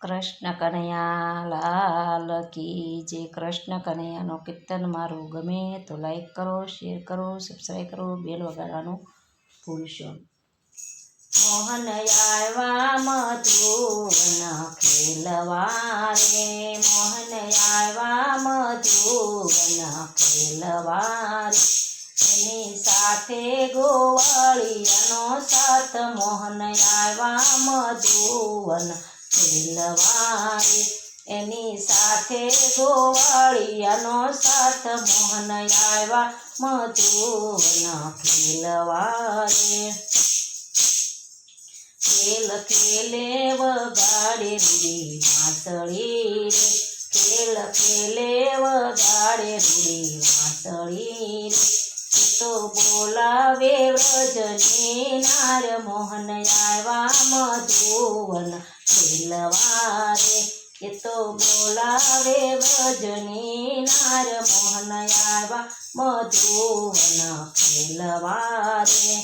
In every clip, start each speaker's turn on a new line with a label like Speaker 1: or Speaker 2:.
Speaker 1: કૃષ્ણ કનૈયા, લાલ કી જે કૃષ્ણ કનૈયાનો કીર્તન મારું ગમે તો લાઈક કરો શેર કરો સબસ્ક્રાઈબ કરો બેલ વગાડવાનું ભૂલશો મોહન આવ્યા મધુવન ખેલવા રે. મોહન આવ્યા મધુવન ખેલવા એની સાથે ગોવાળિયાનો સાથ મોહન આવ્યા મધુવન ખેલવારે એની સાથે ગોવાળિયાનો સાથ મોહન આવ્યા મધુના ખેલવારે ખેલ ખેલે વગાડે રૂડી માતળી રે. ખેલ ખેલે વગાડે રૂડી માતળી તો બોલાવે વ્રજની નાર મોહન આવ્યા મધુવન ખેલવારે એ તો બોલાવે વ્રજની નાર મોહન આવ્યા મધુવન ખેલવારે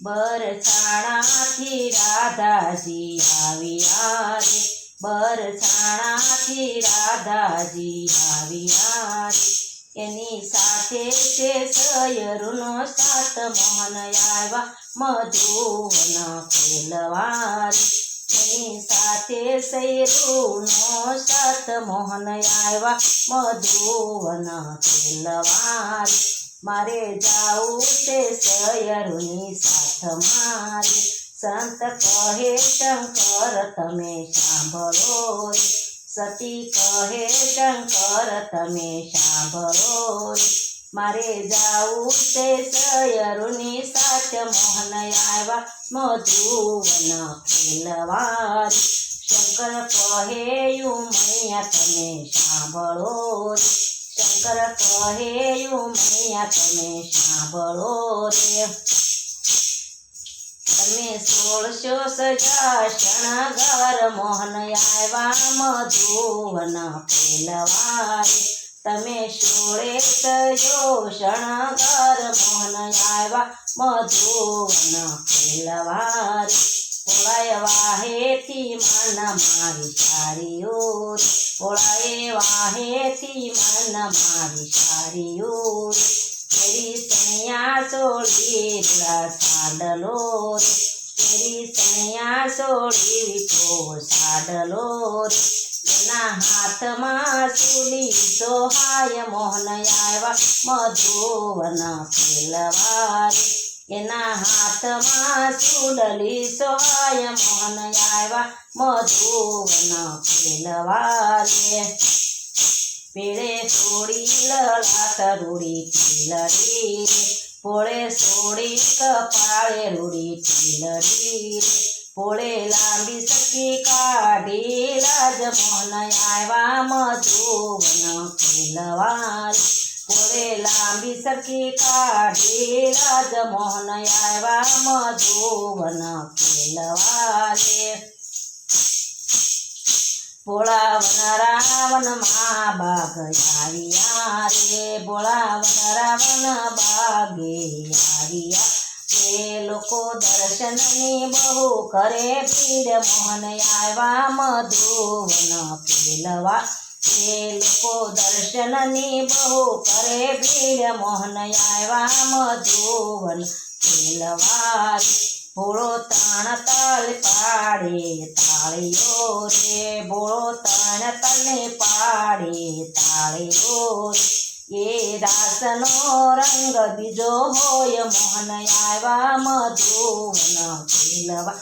Speaker 1: બરસાણાથી રાધાજી આવ્યા રે બરસાણાથી રાધાજી આવ્યા રે એની સાથે છે સયરનો સાત મોહન આવ્યા મધુન ખેલવારે એની સાથે સૈરુનો સાત મોહન આવ્યા મધુન ફેલવાર. મારે જાવું છે સયરુની સાથ મારે. સંત કહે, શંકર, તમે સાંભળો રે. સતી કહે શંકર, તમે સાંભળો મારે જાવું તે સયરુની સાચ મોહન આવ્યા, મધુવન ખેલવાર શંકર કહે મૈયા તમે સાંભળો શંકર કહે મૈયા તમે સાંભળો રે તમે સોળશો સજા શણગાર મોહન આવ્યા મધુવન ફેલવારે તમે સોળે સજો શણગાર મોહન આવ્યા મધુવન ફેલવારે પોળાય વાહેથી મન મારી સારીઓ પોળાએ વાહેથી મન મારી સારીઓ સૈયા સાડલો તેરી સૈયા સોળી તો સાડલો એના હાથમાં સુલી સોહાય મોહન આવ્યા મધુવન ફેલવારે. એના હાથમાં સુડલી સોહાય મોહન આવ્યા મધુવન ફેલવારે. પેળે છોડી લડા રૂડી ટીલડી રે પોળે સોડી કપાળે રૂડી ચીલડી રે પોળે લાંબી સખી કાઢી લાજ મોહન આવ્યા મધુવન ખેલવારે પોળે લાંબી સખી કાઢી લાજ મોહન આવ્યા મધુવન ખેલવારે ભોળાવન રાવણ બાગ આવ્યા રે, ભોળાવન રાવણ બાગે આવ્યા રે. લોકો દર્શનની બહુ કરે ભીડ, મોહન આવ્યા મધુવન પેલવા એ લોકો દર્શનની બહુ કરે ભીડ, મોહન આવ્યા મધુવન પેલવા રે. ભોળો તાણ તાળ પાડે, તાળીઓ રે, ભોળો તાણ તને પાડે, તાળીઓ રે. એ રાસનો રંગ બીજો હોય, મોહન આવ્યા મધુવન ખેલવા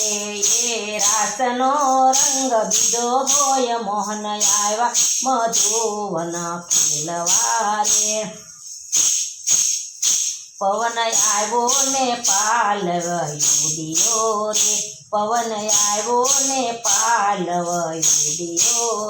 Speaker 1: એ એ રાસનો રંગ બીજો હોય, મોહન આવ્યા મધુવન ખેલવા રે. પવન આવ્યો ને પાલવયુડિયો રે પવન આવ્યો ને પાલવયુડિયો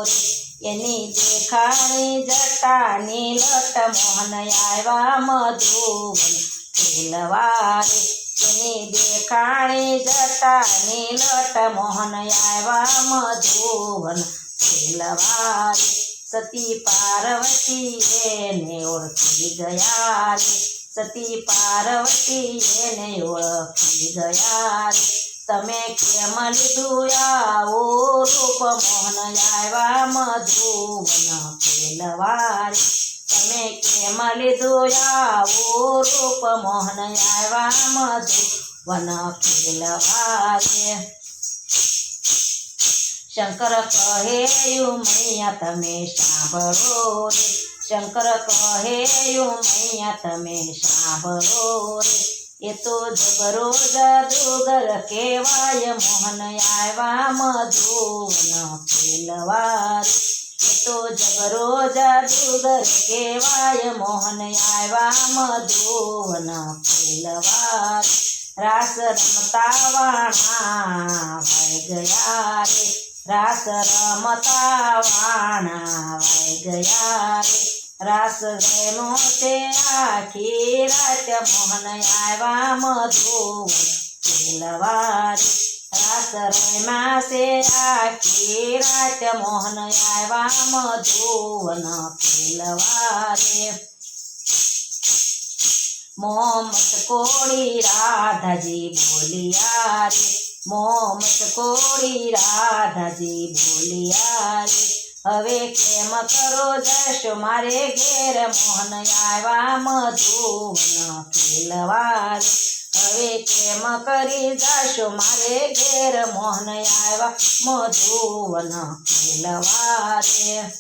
Speaker 1: રે એની દેખાણી જટાની લટ મોહન આવ્યા મધુવન ખેલવારે એની દેખાણી જટાની લટ મોહન આવ્યા મધુવન ખેલવારે સતી પાર્વતી એને ઓળખી ગયા રે સતી પાર્વતી એને ઓળખી ગયા રે તમે કેમ લીધું આવો રૂપ મોહન આવ્યા મધુવન ખેલવારે તમે કેમ લીધું આવો રૂપ મોહન આવ્યા મધુવન ખેલવારે શંકર કહે યુ મૈયા તમે સાંભળો રે શંકર કહે યુ મૈયા તમે સાંભળો રે એ તો જબરો જાદુગર કેવાય મોહન આવ્યા મધુવન ખેલવાર એ તો જબરો જાદુગર કેવાય મોહન આવ્યા મધુવન ખેલવાર રાસ રમતા વાણા વાઈ ગયા રે રાસ રમતા વાણા વાઈ ગયા રે રાસ રેનો તે આખી રાત મોહન આવ્યા મધુવન ખેલવારે રાસ રેમાં છે આખી રાત મોહન આવ્યા મધુવન ખેલવારે મોમત કોળી રાધાજી બોલિયા રે. મોમત કોળી રાધાજી બોલિયા રે. હવે કેમ કરો જશો? મારે ઘેર મોહન આવ્યા મધુન ખેલવારે હવે કેમ કરી જશો? મારે ઘેર મોહન આવ્યા મધુવન ખેલવારે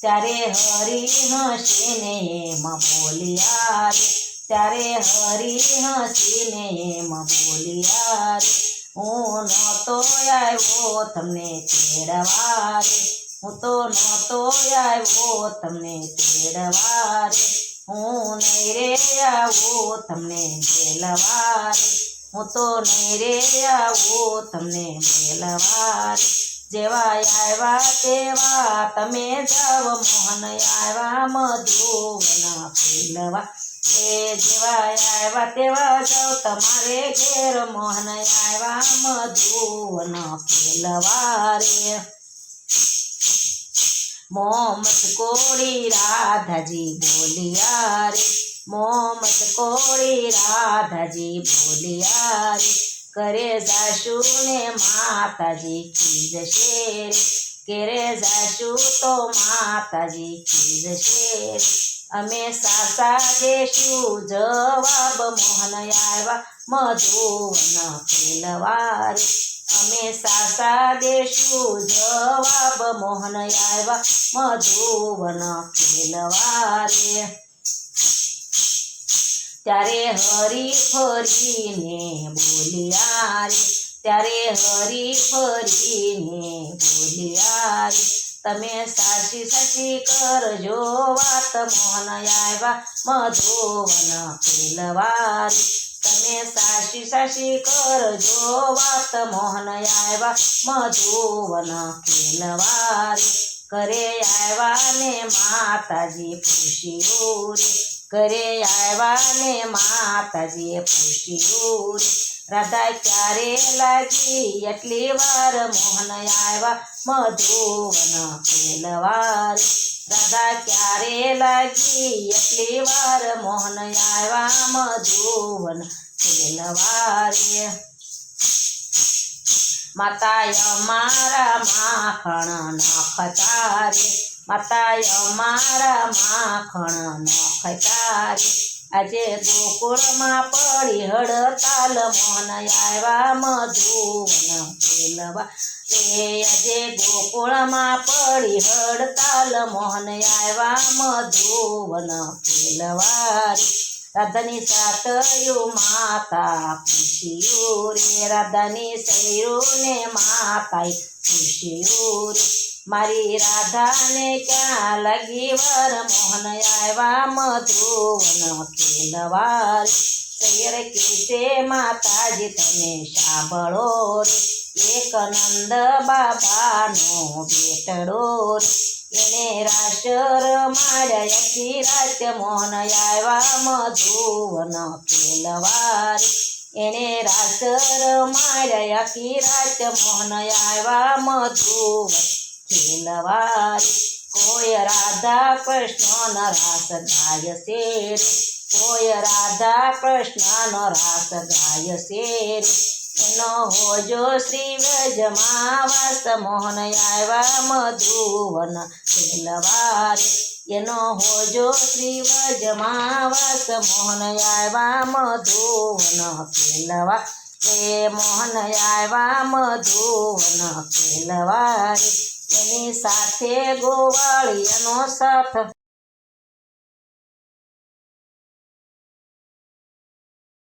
Speaker 1: ત્યારે હરી હસીને એમ બોલિયા રે. ત્યારે હરી હસીને એમ બોલિયા રે. હું નહોતો આવ્યો તમને તેડવા રે. હું તો નહોતો આવ્યો તમને તેડવા રે. હું નહીં રે આવો તમને મેલવા રે. હું તો નહીં રે આવો તમને મેલવા રે. જેવા આવ્યા તેવા તમે જાવ, મોહન આવ્યા મધુવન ફૂલવા. એ જેવા આવ્યા તેવા જાવ તમારે ઘેર મોહન આવ્યા મધુન પેલવારે મોમત કોળી રાધાજી બોલિયા રે મોમત કોળી રાધાજી બોલિયા રે કરે જાશુ ને માતાજી ખીજશે રે. કેરે જાશુ તો માતાજી ખીજશે રે અમે સાસા દેશું જવાબ મોહન આવ્યા મધુવન ખેલવારે અમે સાસા દેશું જવાબ મોહન આવ્યા મધુવન ખેલવારે ત્યારે હરી ફરીને બોલિયા રે ત્યારે હરી ફરીને બોલિયા રે તમે સાચી સાચી કરજો વાત, મોહન આવ્યા મધુવન ખેલવારે તમે સાચી સાચી કરજો વાત, મોહન આવ્યા મધુવન ખેલવારે કરે આવ્યા ને માતાજી પૂછ્યું રે ઘરે આવ્યા ને માતાજીએ પૂછ્યું રે રાધા ક્યારે લાગી? એટલી વાર મોહન આવ્યા મધુવન ખેલવારે. રાધા ક્યારે લાગી? એટલી વાર મોહન આવ્યા મધુવન ખેલવારે. માતા અમારા માખણ નખતારે. માતા અમારા માખણ નખતા રે આજે ગોકુળમાં પડી હડતાલ મોહન આવ્યા મધુવન ખેલવા રે આજે ગોકુળમાં પડી હડતાલ મોહન આવ્યા મધુવન ખેલવા રાધાની સાતયું માતા ખુશિયું રે, રાધાની સૈયું ને માતા ખુશિયું રે. મારી રાધાને ક્યાં લાગી વર મોહન આવ્યા મધુવન ખેલવાર શેર કીસે માતાજી, તમે સાંભળો રે. એક નંદ બાબાનો બેટડો એને રાશર માડ્યા આખી રાત મોહન આવ્યા મધુવન ખેલવાર એને રાસર માડ્યા કી રાત મોહન આવ્યા મધુવન ખેલવાર કોઈ રાધા કૃષ્ણ રાસ ગાય છે રે કોઈ રાધા કૃષ્ણનો રાસ ગાય છે રે એનો હોજો શ્રી વ્રજમાં વાસ મોહન આવ્યા મધુવન ખેલવારે એનો હોજો શ્રી વ્રજમાં વાસ મોહન આવ્યા મધુવન ખેલવા રે મોહન આવ્યા મધુવન ખેલવારે એની સાથે ગોવાળિયાનો સાથ.